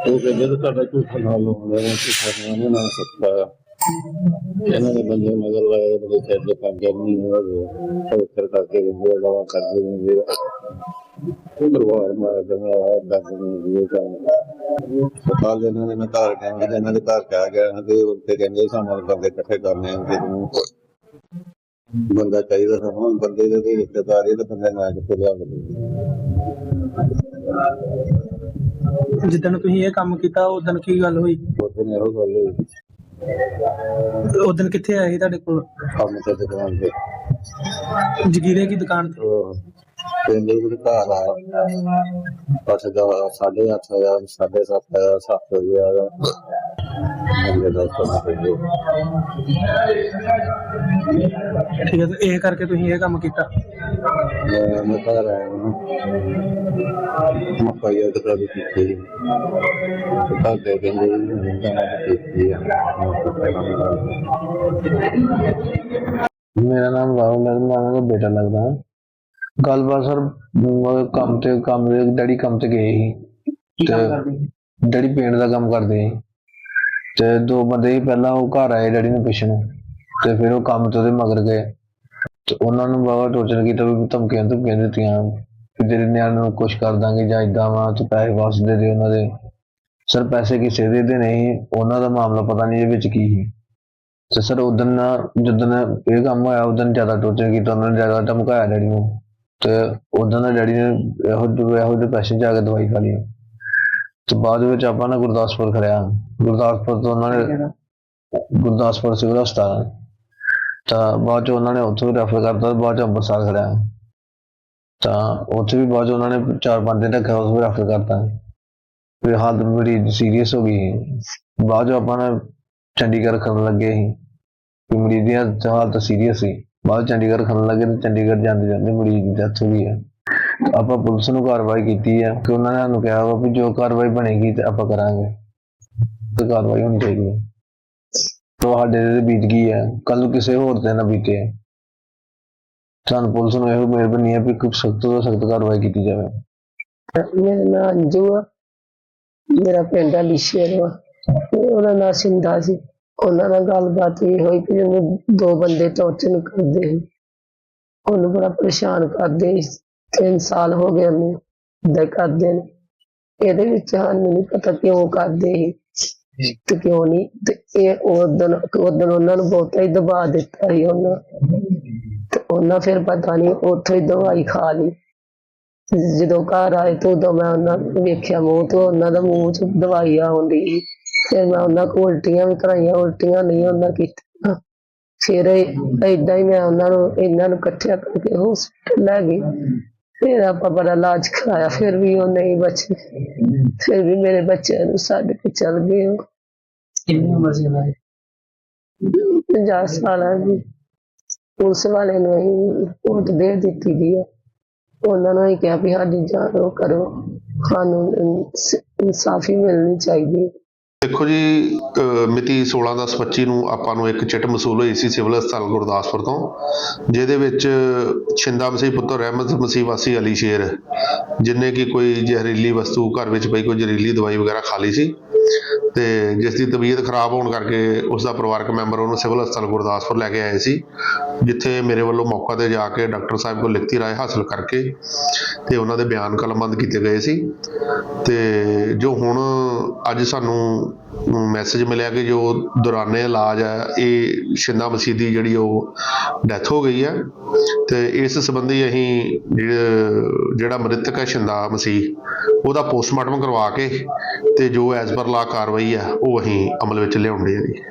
ਉਹ ਕਹਿੰਦੇ ਤਾਂ ਤੁਹਾਡਾ ਝੂਠਾ ਨਾਲ ਲਾਉਂਦੇ ਨੇ, ਝੂਠਾ ਨਾਲ ਨਾ ਇਹਨਾਂ ਦੇ ਬੰਦੇ ਮਗਰ ਲਾਏ ਉਹਦੇ ਸਿਰ ਦੇ ਕੰਗੇ ਨਹੀਂ ਹੋਵੇ ਉਹ ਫਿਰ ਕਰਕੇ ਉਹ ਲਵਾ ਕਰਦੇ ਨੇ ਵੀਰ ਪਰਿਵਾਰ ਮਾਰ ਦੇਣਾ ਦੱਸ ਨਹੀਂ ਇਹ ਕੰਮ। ਸਕਾਲ ਇਹਨਾਂ ਦੇ ਮੈਂ ਘਰ ਕਹਿੰਦੇ ਇਹਨਾਂ ਦੇ ਘਰ ਕਹਿ ਗਿਆ, ਤੇ ਉੱਤੇ ਕਹਿੰਦੇ ਸਾਨੂੰ ਬੰਦੇ ਇਕੱਠੇ ਕਰਨੇ ਆ ਤੇ ਬੰਦਾ ਚਾਹੀਦਾ ਸਾਨੂੰ ਬੰਦੇ ਦੇ ਰਿਸ਼ਤੇਦਾਰ, ਇਹ ਤਾਂ ਬੰਦੇ ਨਾਲ ਕਿੱਥੇ ਲਿਆ ਜਿੱਦਣ ਤੁਸੀਂ ਇਹ ਕੰਮ ਕੀਤਾ ਉਦੋਂ ਕੀ ਗੱਲ ਹੋਈ? ਉਹਦੇ ਨੇ ਇਹੋ ਗੱਲ ਹੋਈ। ਉਦੋਂ ਕਿੱਥੇ ਆਏ ਸੀ ਤੁਹਾਡੇ ਕੋਲ? ਕੰਮ ਤੇ ਦੁਕਾਨ ਤੇ। ਜਗੀਰੇ ਦੀ ਦੁਕਾਨ ਤੇ? ਉਹ ਕਹਿੰਦੇ ਵੀ ਘਰ ਆ ਬਸ ਦਾ ਸਾਢੇ ਅੱਠ ਹਜ਼ਾਰ ਸਾਢੇ ਸੱਤ ਹਜ਼ਾਰ ਸੱਤ ਹਜ਼ਾਰ ਅਗਲੇ ਦਾ ਕੰਮ ਕਰਦੇ ਠੀਕ ਹੈ ਤੇ ਇਹ ਕਰਕੇ ਤੁਸੀਂ ਇਹ ਕੰਮ ਕੀਤਾ? ਮੈਂ ਮੈਂ ਘਰ ਆਇਆ ਹਾਂ। ਮੈਂ ਪਾਇਆ ਤੇ ਕਦੇ ਕੀਤੀ। ਤਾਂ ਦੇ ਕਹਿੰਦੇ ਨਹੀਂ ਤਾਂ ਮੈਂ ਕੀਤੀ ਆ। ਮੇਰਾ ਨਾਮ ਰਾਹੁਲ ਹੈ ਮੈਂ ਦਾ ਬੇਟਾ ਲੱਗਦਾ ਹਾਂ। ਗੱਲਬਾਤ ਸਰ ਮ- ਕੰਮ ਤੇ ਕੰਮ ਦੇ ਡੈਡੀ ਕੰਮ ਤੇ ਗਏ ਸੀ। ਕੀ ਕੰਮ ਤੇ- ਕਰਦੇ? ਡੈਡੀ ਪੇਂਟ ਦਾ ਕੰਮ ਕਰਦੇ ਸੀ। ਤੇ ਦੋ ਬੰਦੇ ਸੀ ਪਹਿਲਾਂ ਉਹ ਘਰ ਆਏ ਡੈਡੀ ਨੂੰ ਪੁੱਛਣ। ਤੇ ਫਿਰ ਉਹ ਕੰਮ ਤੋਂ ਉਹਦੇ ਮਗਰ ਗਏ। ਤੇ ਉਹਨਾਂ ਨੂੰ ਬਾਬਾ ਟੋਚਨ ਕੀਤਾ ਵੀ ਧਮਕੀਆਂ ਧਮਕੀਆਂ ਦਿੱਤੀਆਂ। ਕਿ ਤੇਰੇ ਨਿਆਣੇ ਨੂੰ ਕੁਛ ਕਰ ਦਾਂਗੇ ਜਾਂ ਇਦਾਂ ਵਾ ਤੇ ਪੈਸੇ ਵਾਪਸ ਦੇ ਦੇ ਉਹਨਾਂ ਦੇ। ਸਰ ਪੈਸੇ ਕਿਸੇ ਦੇ ਦੇ ਨਹੀਂ ਉਹਨਾਂ ਦਾ ਮਾਮਲਾ ਪਤਾ ਨਹੀਂ ਇਹਦੇ ਵਿੱਚ ਕੀ ਸੀ। ਤੇ ਸਰ ਉਦੋਂ ਜਦੋਂ ਇਹ ਕੰਮ ਹੋਇਆ ਉਦੋਂ ਜ਼ਿਆਦਾ ਟੋਚਨ ਕੀਤਾ ਉਹਨਾਂ ਨੇ ਜ਼ਿਆਦਾ ਧਮਕਾਇਆ ਡੈਡੀ ਨੂੰ। ਤੇ ਉਦੋਂ ਦਾ ਡੈਡੀ ਨੇ ਇਹੋ ਜਿਹੇ ਇਹੋ ਜਿਹੇ ਪੈਸੇ ਜਾ ਕੇ ਦਵਾਈ ਖਾ ਲਈ। ਤੇ ਬਾਅਦ ਵਿੱਚ ਆਪਾਂ ਨਾ ਗੁਰਦਾਸਪੁਰ ਖੜਿਆ। ਗੁਰਦਾਸਪੁਰ ਤੋਂ ਉਹਨਾਂ ਨੇ ਗੁਰਦਾਸਪੁਰ ਸਿਵਲ ਹਸਪਤਾਲ। ਤਾਂ ਬਾਅਦ ਚ ਉਹਨਾਂ ਨੇ ਉੱਥੋਂ ਰੈਫਰ ਕਰਤਾ ਬਾਅਦ ਚ ਅੰਮ੍ਰਿਤਸਰ ਖੜਿਆ। ਤਾਂ ਉੱਥੇ ਵੀ ਬਾਅਦ ਉਹਨਾਂ ਨੇ ਚਾਰ ਪੰਜ ਦਿਨ ਰੱਖਿਆ ਉਸ ਵੀ ਰੈਫਰ ਕਰਤਾ। ਫਿਰ ਹਾਲਤ ਬੜੀ ਸੀਰੀਅਸ ਹੋ ਗਈ। ਬਾਅਦ ਚ ਆਪਾਂ ਨਾ ਚੰਡੀਗੜ੍ਹ ਖੜਨ ਲੱਗੇ ਸੀ। ਕਿ ਮਰੀਜ਼ ਦੀ ਹਾਲਤ ਸੀਰੀਅਸ ਸੀ। ਬਾਅਦ ਚੰਡੀਗੜ੍ਹ ਖੜਨ ਲੱਗੇ ਤੇ ਚੰਡੀਗੜ੍ਹ ਜਾਂਦੇ ਜਾਂਦੇ ਮਰੀਜ਼ ਦੀ ਡੈਥ ਹੋ ਗਈ ਹੈ। ਆਪਾਂ ਪੁਲਿਸ ਨੂੰ ਕਾਰਵਾਈ ਕੀਤੀ ਹੈ ਕਿ ਉਹਨਾਂ ਨੇ ਸਾਨੂੰ ਕਿਹਾ ਵਾ ਵੀ ਜੋ ਕਾਰਵਾਈ ਬਣੇਗੀ ਤੇ ਆਪਾਂ ਕਰਾਂਗੇ। ਤੇ ਕਾਰਵਾਈ ਹੋਣੀ ਚਾਹੀਦੀ ਹੈ। ਤੁਹਾਡੇ ਤੇ ਬੀਤ ਗਈ ਹੈ। ਕੱਲ ਨੂੰ ਕਿਸੇ ਹੋਰ ਤੇ ਨਾ ਬੀਤੇ। ਸਾਨੂੰ ਪੁਲਿਸ ਨੂੰ ਇਹੋ ਮਿਹਰਬਾਨੀ ਹੈ ਵੀ ਕੋਈ ਸਖਤ ਤੋਂ ਸਖਤ ਕਾਰਵਾਈ ਕੀਤੀ ਜਾਵੇ। ਮੇਰਾ ਨਾਂ ਅੰਜੂ ਆ। ਮੇਰਾ ਪਿੰਡ ਆ ਲਿਸ਼ੇਰ ਵਾ ਉਹਦਾ ਨਾਂ ਸਿੰਧਾ ਸੀ। ਉਹਨਾਂ ਨਾਲ ਗੱਲਬਾਤ ਇਹ ਹੋਈ ਕਿ ਉਹਨੂੰ ਦੋ ਬੰਦੇ ਟੌਰਚਰ ਕਰਦੇ ਸੀ। ਉਹਨੂੰ ਬੜਾ ਪਰੇਸ਼ਾਨ ਕਰਦੇ ਸੀ। ਤਿੰਨ ਸਾਲ ਹੋ ਗਏ ਉਹਨੂੰ ਏਦਾਂ ਹੀ ਕਰਦੇ ਨੇ। ਇਹਦੇ ਵਿੱਚ ਸਾਨੂੰ ਨਹੀਂ ਪਤਾ ਕਿਉਂ ਕਰਦੇ ਸੀ ਤੇ ਕਿਉਂ ਨਹੀਂ ਤੇ ਇਹ ਉਦੋਂ ਉਦੋਂ ਉਹਨਾਂ ਨੂੰ ਬਹੁਤਾ ਹੀ ਦਬਾ ਦਿੱਤਾ ਸੀ ਉਹਨਾਂ। ਤੇ ਉਹਨਾਂ ਫਿਰ ਪਤਾ ਨਹੀਂ ਉੱਥੋਂ ਹੀ ਦਵਾਈ ਖਾ ਲਈ। ਜਦੋਂ ਘਰ ਆਏ ਤਾਂ ਉਦੋਂ ਮੈਂ ਉਹਨਾਂ ਨੂੰ ਵੇਖਿਆ ਮੂੰਹ ਤੋਂ, ਉਹਨਾਂ ਦਾ ਮੂੰਹ ਚ ਦਵਾਈ ਆਉਂਦੀ ਸੀ। ਫਿਰ ਮੈਂ ਉਹਨਾਂ ਕੋਲ ਉਲਟੀਆਂ ਵੀ ਕਰਾਈਆਂ ਉਲਟੀਆਂ ਨਹੀਂ ਉਹਨਾਂ ਕੀਤੀਆਂ। ਫਿਰ ਏਦਾਂ ਹੀ ਮੈਂ ਉਹਨਾਂ ਨੂੰ ਇਹਨਾਂ ਨੂੰ ਇਕੱਠਿਆਂ ਕਰਕੇ ਹਸਪੀਟਲ ਲੈ ਗਈ। ਫਿਰ ਆਪਾਂ ਬੜਾ ਇਲਾਜ ਕਰਾਇਆ ਫਿਰ ਵੀ ਉਹ ਨਹੀਂ ਬਚੇ। ਫਿਰ ਵੀ ਮੇਰੇ ਬੱਚਿਆਂ ਨੂੰ ਛੱਡ ਕੇ ਚਲ ਗਏ ਉਹ। ਕਿੰਨੀ ਉਮਰ ਸੀ ਉਹਨਾਂ ਦੀ? 50 ਸਾਲਾਂ ਦੀ। ਪੁਲਿਸ ਵਾਲੇ ਨੂੰ ਹੀ ਰਿਪੋਰਟ ਦੇ ਦਿੱਤੀ ਗਈ ਹੈ ਉਹਨਾਂ ਨੂੰ ਹੀ ਕਿਹਾ ਵੀ ਸਾਡੀ ਜਾਂਚ ਉਹ ਕਰੋ। ਸਾਨੂੰ ਇਨਸ- ਇਨਸਾਫੀ ਮਿਲਣੀ ਚਾਹੀਦੀ। ਹੈ ਦੇਖੋ ਜੀ ਮਿਤੀ 16/10/25 ਨੂੰ ਆਪਾਂ ਨੂੰ ਇੱਕ ਚਿੱਟ ਮਸੂਲ ਹੋਈ ਸੀ ਸਿਵਲ ਹਸਪਤਾਲ ਗੁਰਦਾਸਪੁਰ ਤੋਂ, ਜਿਹਦੇ ਵਿੱਚ ਛਿੰਦਾ ਮਸੀਹ ਪੁੱਤਰ ਰਹਿਮਤ ਮਸੀਹ ਵਾਸੀ ਅਲੀ ਸ਼ੇਰ, ਜਿਨੇ ਕਿ ਕੋਈ ਜ਼ਹਿਰੀਲੀ ਵਸਤੂ ਘਰ ਵਿੱਚ ਪਈ, ਕੋਈ ਜ਼ਹਿਰੀਲੀ ਦਵਾਈ ਵਗੈਰਾ ਖਾ ਲਈ ਸੀ। ਤੇ ਜਿਸ ਦੀ ਤਬੀਅਤ ਖਰਾਬ ਹੋਣ ਕਰਕੇ ਉਸ ਦਾ ਪਰਿਵਾਰਕ ਮੈਂਬਰ ਉਹਨੂੰ ਸਿਵਲ ਹਸਪਤਾਲ ਗੁਰਦਾਸਪੁਰ ਲੈ ਕੇ ਆਏ ਸੀ, ਜਿੱਥੇ ਮੇਰੇ ਵੱਲੋਂ ਮੌਕਾ ਤੇ ਜਾ ਕੇ ਡਾਕਟਰ ਸਾਹਿਬ ਕੋਲ ਲਿਖਤੀ ਰਾਏ ਹਾਸਲ ਕਰਕੇ ਤੇ ਉਹਨਾਂ ਦੇ ਬਿਆਨ ਕਲਮਬੰਦ ਕੀਤੇ ਗਏ ਸੀ। ਤੇ ਜੋ ਹੁਣ ਅੱਜ ਸਾਨੂੰ ਮੈਸੇਜ ਮਿਲਿਆ ਕਿ ਜੋ ਦੌਰਾਨੇ ਇਲਾਜ ਹੈ, ਇਹ ਸ਼ਿੰਦਾ ਮਸੀਹ ਦੀ ਜਿਹੜੀ ਉਹ ਡੈਥ ਹੋ ਗਈ ਹੈ ਤੇ ਇਸ ਸੰਬੰਧੀ ਅਸੀਂ ਜਿਹੜਾ- ਮ੍ਰਿਤਕ ਹੈ ਸ਼ਿੰਦਾ ਮਸੀਹ ਉਹਦਾ ਪੋਸਟਮਾਰਟਮ ਕਰਵਾ ਕੇ ਤੇ ਜੋ ਐਜ਼ ਪਰ ਲਾ ਕਾਰਵਾਈ ਹੈ, ਉਹ ਅਸੀਂ ਅਮਲ ਵਿੱਚ ਲਿਆਉਂਦੇ ਹਾਂ ਜੀ।